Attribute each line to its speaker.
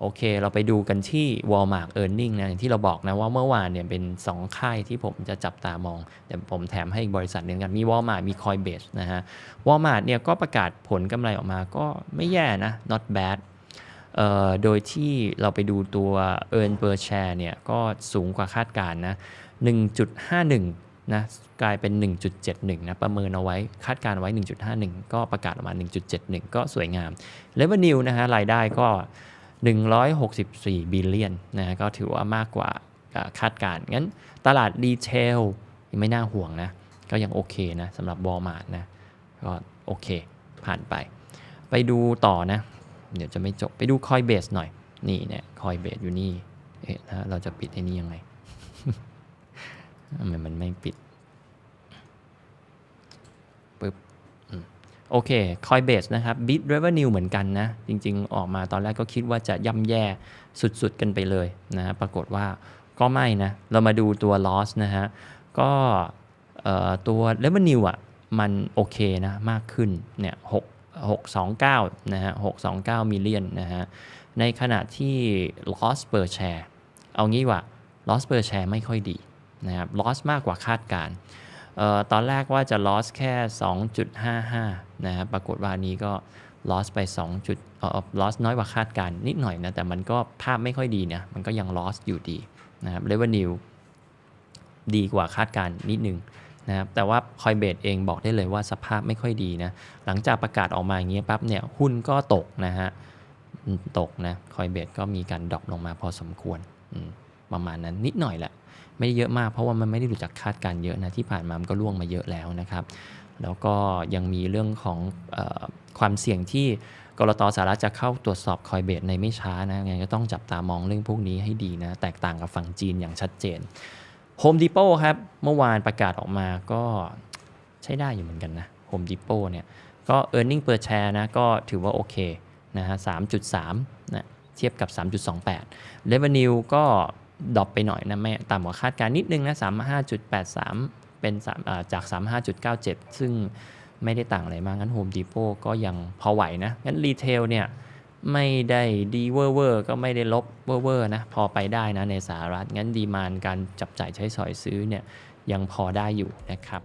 Speaker 1: โอเค เราไปดูกันที่ Walmart Earning นะที่เราบอกนะว่าเมื่อวานเนี่ยเป็น 2 ค่ายที่ผมจะจับตามอง แต่ผมแถมให้อีกบริษัทหนึ่งกัน มี Walmart มี Coinbase นะฮะ Walmart เนี่ยก็ประกาศผลกำไรออกมาก็ไม่แย่นะ not bad โดยที่เราไปดูตัว earn per share เนี่ยก็สูงกว่าคาดการณ์นะ 1.51 นะกลายเป็น 1.71 นะ ประเมินเอาไว้คาดการณ์ไว้ 1.51 ก็ประกาศออกมา 1.71 ก็สวยงาม revenue นะฮะรายได้ก็ 164 บิลเลียนนะก็ถือว่ามากกว่าคาดการณ์งั้นตลาดรีเทลไม่น่าห่วงนะ ก็ยังโอเคนะสำหรับวอลมาร์ทนะ ก็โอเคผ่านไป ไปดูต่อนะ เดี๋ยวจะไม่จบไปดู Coinbase หน่อย นี่เนี่ย Coinbase อยู่นี่ เอ๊ะนะเราจะปิดไอ้นี่ยังไงทำไมมันไม่ปิดปึ๊บอืม โอเค Coinbase นะครับ Bit Revenue เหมือนกันนะ จริง ๆ ออกมาตอนแรกก็คิดว่าจะย่ำแย่สุดๆ กันไปเลยนะ ปรากฏว่าก็ไม่นะ เรามาดูตัว loss นะฮะ ก็ตัว revenue อะ มันโอเคนะ มากขึ้น เนี่ย6 629นะฮะ629มิลเลียนนะฮะ ในขณะที่ loss per share เอางี้ว่า loss per share ไม่ค่อยดีนะครับ loss มากกว่าคาดการณ์ ตอนแรกว่าจะ loss แค่ 2.55 นะครับปรากฏว่าอันนี้ก็ loss ไป2จุดเออ loss น้อยกว่าคาดการนิดหน่อยนะ แต่มันก็ภาพไม่ค่อยดีนะ มันก็ยัง loss อยู่ดีนะครับ revenue ดีกว่าคาดการนิดนึงนะครับแต่ว่า Coinbase เองบอกได้เลยว่าสภาพไม่ค่อยดีนะ หลังจากประกาศออกมาอย่างเงี้ยปั๊บเนี่ยหุ้นก็ตกนะฮะ ตกนะ Coinbase ก็มีการดรอปลงมาพอสมควรอืม ประมาณนั้นนิดหน่อยแหละ ไม่ได้เยอะมากเพราะว่ามันไม่ได้ดูจากคาดการณ์เยอะนะที่ผ่านมามันก็ล่วงมาเยอะแล้วนะครับ แล้วก็ยังมีเรื่องของอความเสี่ยงที่กรตสหรัฐจะเข้าตรวจสอบ Coinbase ในไม่ช้านะยังไงก็ต้องจับตามองเรื่องพวกนี้ให้ดีนะแตกต่างกับฝั่งจีนอย่างชัดเจน Home Depot ครับเมื่อวานประกาศออกมาก็ใช้ได้อยู่เหมือนกันนะ Home Depot เนี่ยก็ e a r n i n g per share นะก็ถือว่าโอเคนะฮะ3.3นะเทียบกับ 3.28 Revenue ก็ ดรอปไปหน่อยนะไม่ต่ำกว่าคาดการนิดนึงนะ 35.83 เป็น3าจาก 35.97 ซึ่งไม่ได้ต่างอะไรมากงั้น Home Depot ก็ยังพอไหวนะ งั้น Retail เนี่ยไม่ได้ดีเวอร์เวอร์ก็ไม่ได้ลบเวอร์เวอร์นะ พอไปได้นะในสหรัฐ งั้นดีมานการจับจ่ายใช้สอยซื้อเนี่ยยังพอได้อยู่นะครับ